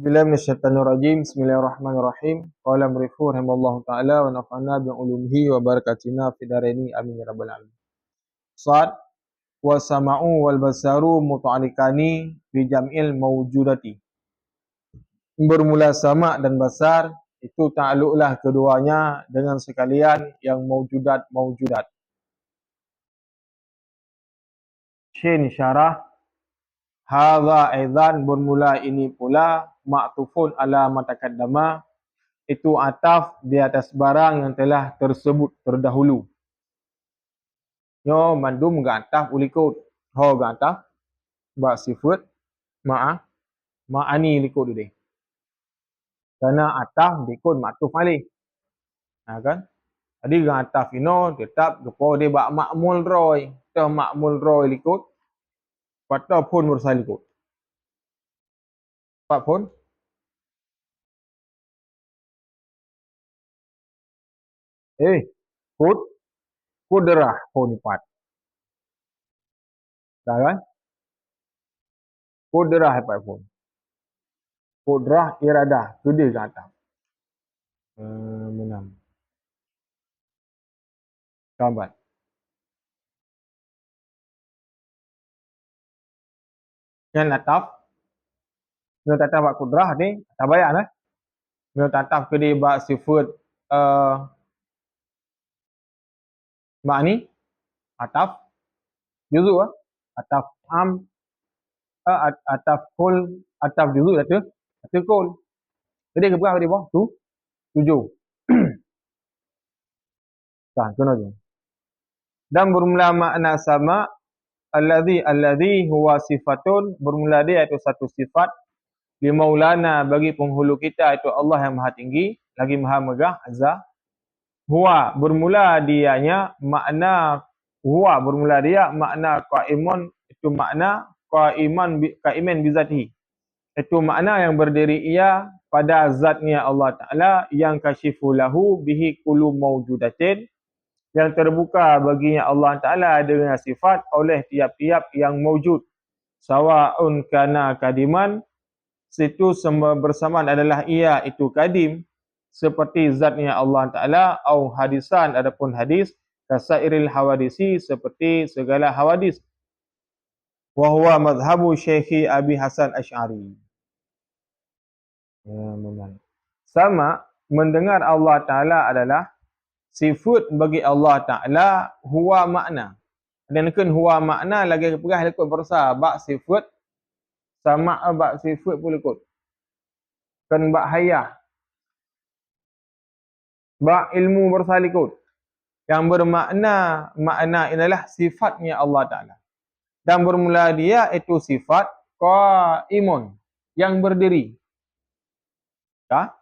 Bismillahirrahmanirrahim. Bismillahirrahmanirrahim. Qala mrifu rahimallahu taala wa nafa'na bi ulumihi wa barakatina fi daraini amin ya rabbal alamin. Sad wa sama'u wal basaru muta'alliqani bi jam'il mawjudati. Bermula sama dan basar itu ta'alluqlah keduanya dengan sekalian yang mawjudat mawjudat. Shin syarah Hadha aidan bermula ini pula ma'tufun ala matakaddama itu ataf di atas barang yang telah tersebut terdahulu. Yo mandum ga ataf ulikut. Ho ga ataf ba sifat ma'a ma'ani likut dia. Karena ataf dikut ma'tuf alih. Ha kan? Jadi ga ataf ino tetap gepo dia ba ma'mul roy. Tah ma'mul roy likut Patah pun mursal ikut. Pak pun. Eh, kud. Kudrah pun empat. Dah kan? Kudrah empat pun. Kudrah iradah. Kedua ke atas. Hmm, menam. Sahabat. yang lataf yang tataf bak kudrah ni tak bayar lah yang tataf ke dia bak sifat uh, ni ataf? Juzu lah ataf am? Uh, ataf kul? Ataf juzu dah tu ataf kul. Jadi keberapa dia bawah tu? Tujuh. Tak kena je dan bermula makna sama alladhi alladhi huwa sifatun. Bermula dia itu satu sifat. Li maulana bagi penghulu kita itu Allah yang maha tinggi lagi maha megah azza huwa bermula dianya makna huwa bermula dia makna qaimun itu makna qaiman qaiman bizatihi itu makna yang berdiri ia pada zatnya Allah Taala yang kasyifu lahu bihi kullu mawjudatin yang terbuka baginya Allah Ta'ala dengan sifat oleh tiap-tiap yang mewujud. Sawa'un kana kadiman, situ bersamaan adalah ia itu kadim, seperti zatnya Allah Ta'ala, au hadisan adapun hadis, kasairil hawadisi, seperti segala hawadis. Wahuwa madhabu syekhi Abi Hasan Ash'ari. Ya, Sama, mendengar Allah Ta'ala adalah sifat bagi Allah Ta'ala huwa makna. Dan kan huwa makna lagi perah lekut bersa. Bak sifat sama bak sifat pun lekut. Kan bak hayah. Bak ilmu bersa lekut. Yang bermakna, makna inalah sifatnya Allah Ta'ala. Dan bermula dia itu sifat qaimun yang berdiri. Tak?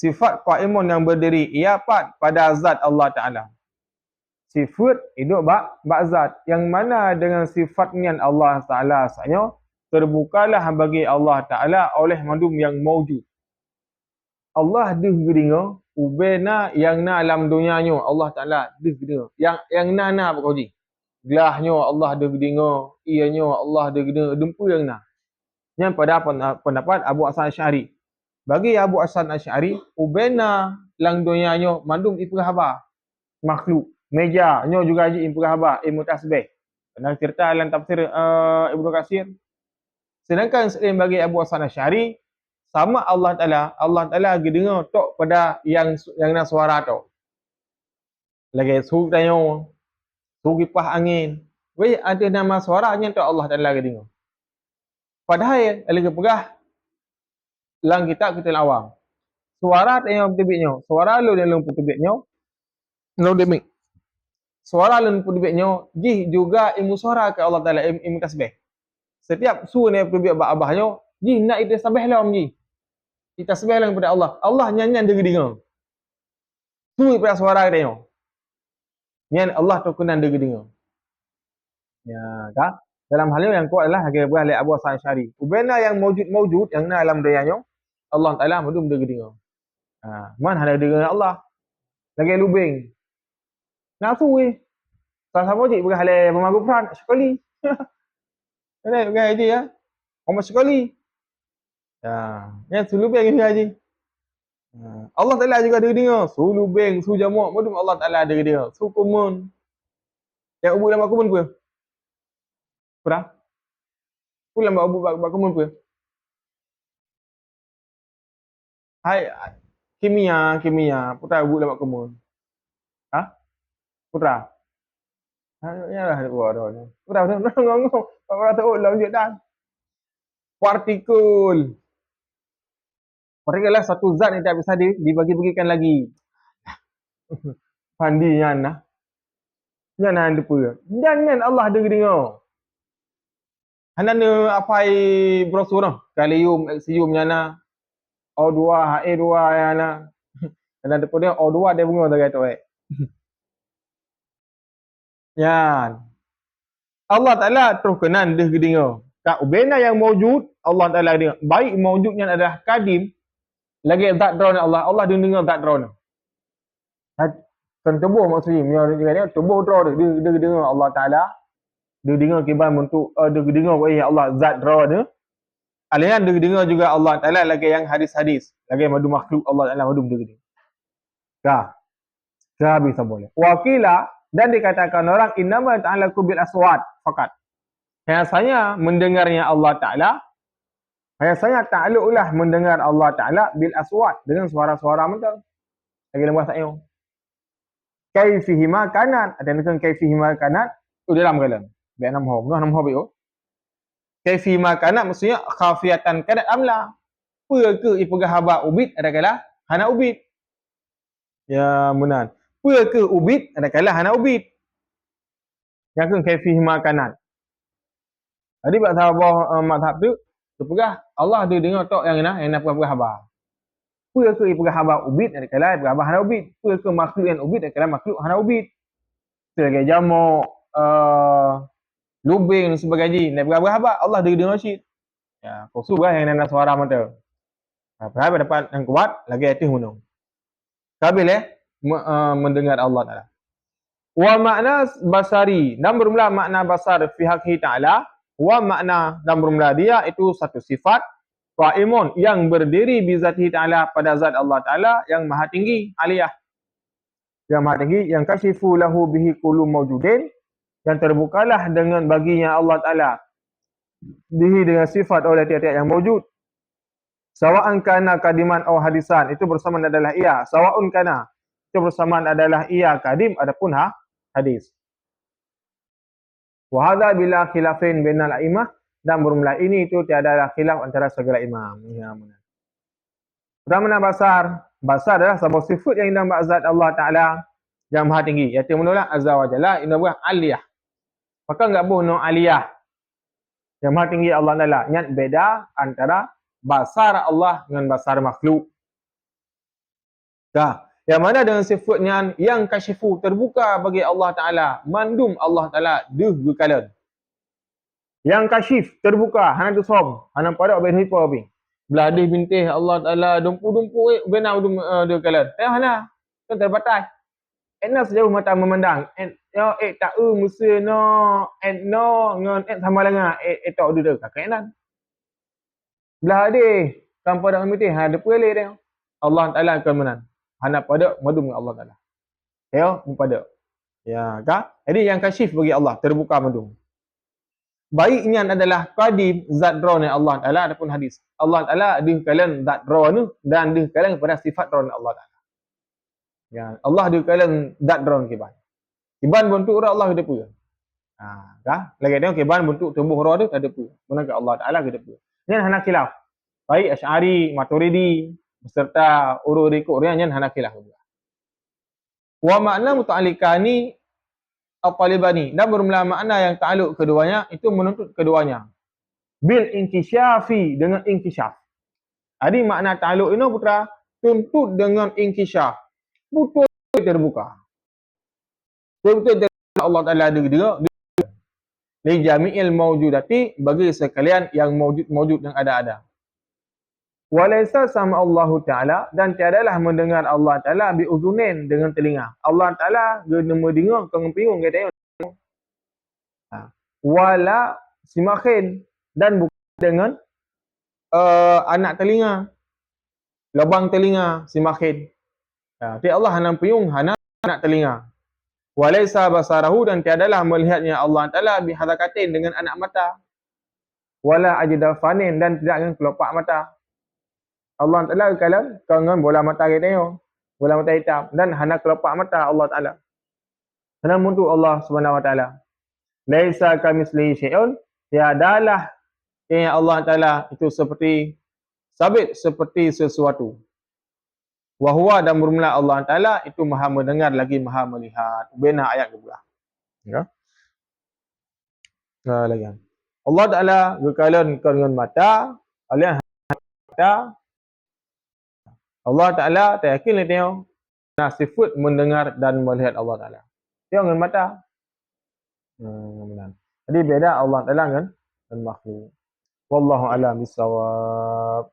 sifat qaimun yang berdiri ia pat pada zat Allah Taala. Sifat hidup bak bak zat yang mana dengan sifat nian Allah Taala sanya terbukalah bagi Allah Taala oleh madum yang maujud. Allah dih gedinga ubena yang na alam dunianya Allah Taala dih gedinga. Yang yang na na apa kau ji? Gelahnya Allah dih gedinga, ianya Allah dih gedinga, dempu yang na. Yang pada pendapat Abu Hasan Syari bagi Abu Hasan Asy'ari ubena lang dunianyo mandum iprahaba makhluk meja nyo juga ji ilmu tasbih pernah cerita dalam tafsir uh, Ibnu Katsir sedangkan selain bagi Abu Hasan Asy'ari sama Allah Taala Allah Taala lagi dengar tok pada yang yang nak suara tu lagi suruh tanyo suruh kipas angin wei ada nama suaranya tok Allah Taala lagi dengar padahal lagi pegah lang kita kita awam. Suara tak yang petibiknya. Suara lu yang lu petibiknya. Lu demi. Suara lu petibiknya. Jih juga ilmu suara ke Allah Ta'ala. Ilmu tasbih. Setiap su ni petibik abah-abahnya. Jih nak itu tasbih lah om jih. Kita tasbih lah kepada Allah. Allah nyanyian dia dengar. Su pada suara dia. Nyan Allah tu kena dia dengar. Ya, kak? Dalam hal yang kuat adalah hakikat oleh Abu Hasan Syari. Ubena yang mewujud-mewujud yang dalam dayanya Allah Taala belum dia dengar. Ha, mana ada dengar Allah? Lagi lubing. Nak tu weh. Sama-sama je berhalai memagu peran sekali. Ini bukan idea ya. Orang sekali. Ya, yang sulubeng ni haji. Ha. Allah Taala juga ada dia. Sulubeng, su jamak, modum Allah Taala ada dia. Su kumun. Yang ubud dalam kumun apa? Pernah? Pulang buat ubud bak kumun apa? Hai kimia, kimia, putra ubud dalam kumun. Ha? Putra. Ha, ya lah ada buat dah. Putra, putra, putra, ngomong. Orang tahu lah lanjut dah. Partikul. Partikel lah satu zat yang tak bisa dibagi-bagikan lagi. Pandi yang nah. Jangan lupa. Jangan Allah ada dengar. Hana ne apa brosur noh. Kalium, eksium nyana. O2, HE2 yana. Dan depan dia O2 dia bunga tak kata eh. Yan. Allah Taala terus kenan dia dengar. Tak ubena yang maujud Allah Taala dengar. Baik maujudnya adalah kadim lagi zat drone Allah. Allah dia dengar zat drone. Kan tubuh maksudnya. Dia dia tubuh drone dia. Dia, dia dengar Allah Ta'ala. Dia dengar kiban bentuk. Uh, dia dengar ya Allah zat drone. Alihan dia dengar juga Allah Ta'ala lagi yang hadis-hadis. Lagi madu makhluk Allah Ta'ala madu dia dengar. Kah? Kah bisa boleh. Wakila dan dikatakan orang innama ta'ala kubil aswad fakat. Yang saya mendengarnya Allah Ta'ala saya sangat takluklah mendengar Allah Ta'ala bil aswat dengan suara-suara mentah. Lagi dalam bahasa ayam. Kaifihi makanan. Ada yang kaifihi makanan. Itu dalam kalam. Biar enam hau. Enam hau biar. Kaifihi makanan maksudnya khafiatan kadat amla. Ke ipegah haba ubit ada kalah hana ubit. Ya munan. Ke ubit ada kalah hana ubit. Yang ke kaifihi makanan. Jadi buat sahabat uh, madhab tu, terpegah Allah dia dengar tok yang mana yang nak pergi khabar. Apa ke pergi khabar ubid ada kala pergi khabar hana ubid. Apa ke makhluk yang ubid ada kala makhluk hana ubid. Sebagai jamak uh, lubing dan sebagainya nak pergi khabar Allah dia dengar syit. Ya, khusus lah yang nak suara mata. Ha, perhatian dapat yang kuat lagi atas gunung. Kabil eh uh, mendengar Allah Taala. Wa makna basari. Dan bermula makna basar fi haqqi ta'ala wa makna dan bermula dia itu satu sifat qaimun yang berdiri bi zati taala pada zat Allah taala yang maha tinggi aliyah. Yang maha tinggi yang kasyifu lahu bihi kullu mawjudin yang terbukalah dengan baginya Allah taala. Bihi dengan sifat oleh tiap-tiap yang mewujud sawa'an kana kadiman atau hadisan itu bersamaan adalah ia. Sawa'un kana itu bersamaan adalah ia kadim adapun ha hadis Wa hadha bila khilafin bainal a'immah dan bermula ini itu tiada ada khilaf antara segala imam. Ya benar. Pertama basar, basar adalah sebuah sifat yang indah ba'zat Allah Taala yang maha tinggi. Iaitu menolak azza wa jalla inna buah aliyah. Maka enggak boleh no aliyah. Yang maha tinggi Allah Taala. Nyat beda antara basar Allah dengan basar makhluk. Dah. Yang mana dengan sifatnya yang kasyifu terbuka bagi Allah Ta'ala. Mandum Allah Ta'ala duh gukalan. Yang kasyif terbuka. Hana tu som. Hana pada abin hipa abin. Belah adih bintih Allah Ta'ala. Dumpu-dumpu eh. Bina udum uh, duh kalan. Eh hana. Kan terbatas. Enak sejauh mata memandang. En, yo, eh tak u musa no. En no. Ngon eh sama langa. Eh, eh tak udah kakak enak. Belah. Tanpa dengan bintih. Hana ada pelih dia. Allah Ta'ala akan menang hanap pada madu dengan Allah Taala. Ya, pada. Ya, kan? Jadi yang kasyif bagi Allah terbuka madu. Baiknya adalah qadim zat drone Allah Taala ataupun hadis. Allah Taala di kalian zat drone dan di kalian pada sifat drone Allah Taala. Ya, Allah di kalian zat drone kiban. Kiban bentuk roh Allah ada pun. Ha, kan? Lagi tengok kiban bentuk tubuh roh dia ada pun. Mana Allah Taala ada pun. Ini hana khilaf. Baik Asy'ari, Maturidi, beserta urut rikuk rian yang hanafilah juga. Wa makna muta'alikani al-talibani. Dan bermula makna yang ta'aluk keduanya, itu menuntut keduanya. Bil inkisyafi dengan inkisyaf. Jadi makna ta'aluk ini putra, tuntut dengan inkisyaf. Betul terbuka. Betul terbuka Allah Ta'ala ada dia. Li jami'il mawjudati bagi sekalian yang mawjud-mawjud yang ada-ada. Walaysa sama Allah Ta'ala dan tiadalah mendengar Allah Ta'ala bi uzunin dengan telinga. Allah Ta'ala guna mendengar kau ngepingung kata ha. Wala simakhin dan bukan dengan uh, anak telinga. Lubang telinga si makin. Ya, tapi Allah hanam puyung hana anak telinga. Walaysa basarahu dan tiadalah melihatnya Allah Taala bihadakatin dengan anak mata. Wala ajda fanin dan tidak dengan kelopak mata. Allah Taala kalau kangen bola mata kita tengok. Bola mata hitam dan hana kelopak mata Allah Taala. Namun tu Allah Subhanahu Wa Taala. Laisa kamislihi syai'un. Tiadalah yang Allah Taala itu seperti sabit seperti sesuatu. Wahwa dan bermula Allah Taala itu Maha mendengar lagi Maha melihat. Bina ayat kedua. Ya. Nah, lagi. Allah Taala berkalian dengan mata, kalian mata. Allah Taala tak yakin le tengok. Nah, mendengar dan melihat Allah Taala. Tengok dengan mata. Hmm, Jadi beda Allah Taala dengan makhluk. Wallahu a'lam bissawab.